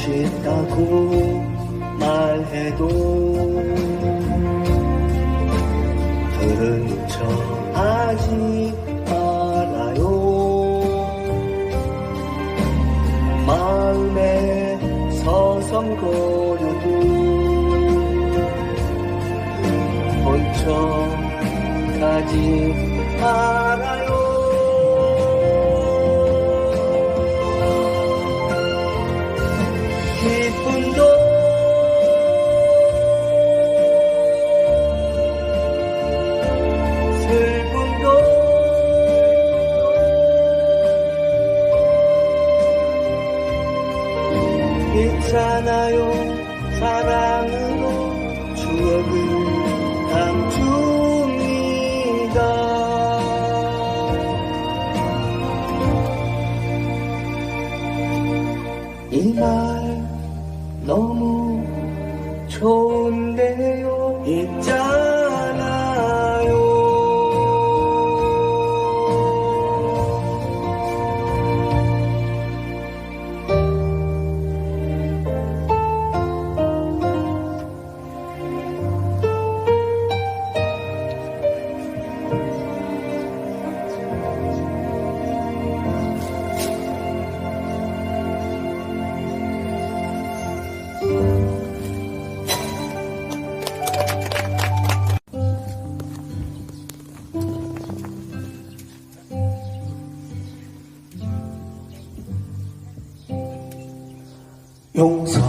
싶다고 말해도 들은 척 하지 말아요. 마음에 서성거려도 본척 하지 말아요. 있잖아요. 사랑으로 추억을 감춥니다. 이 말 너무 좋은데요. 있잖 용서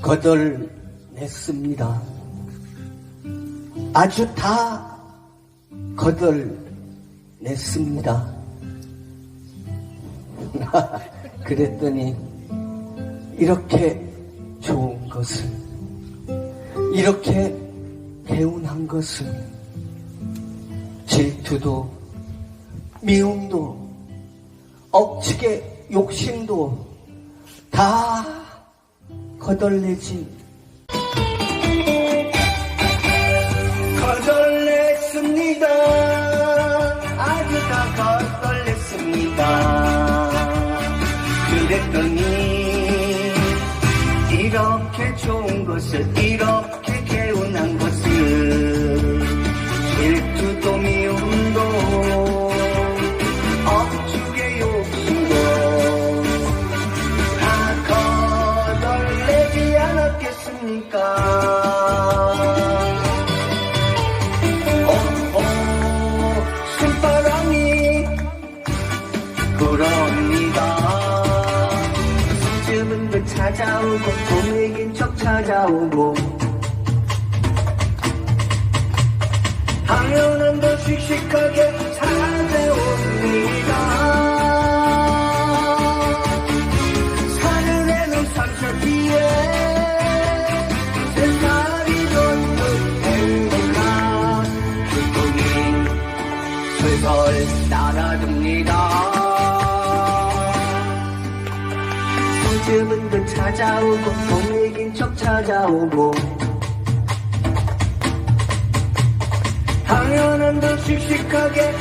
거덜냈습니다. 아주 다 거덜냈습니다. 그랬더니 이렇게 좋은 것을 이렇게 개운한 것을 질투도 미움도 억측의 욕심도 다 거덜내지. 거덜냈습니다. 아주 다 거덜냈습니다. 그랬더니 이렇게 좋은 것을 않았겠습니까? 오, 오, 숨바람이 불어옵니다. 수줍은 듯 찾아오고 봄이긴 척 찾아오고 당연한 듯 씩씩하게 슬슬 따라듭니다. 수줍은 듯 찾아오고 봄이긴 척 찾아오고 당연한 듯 씩씩하게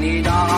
need all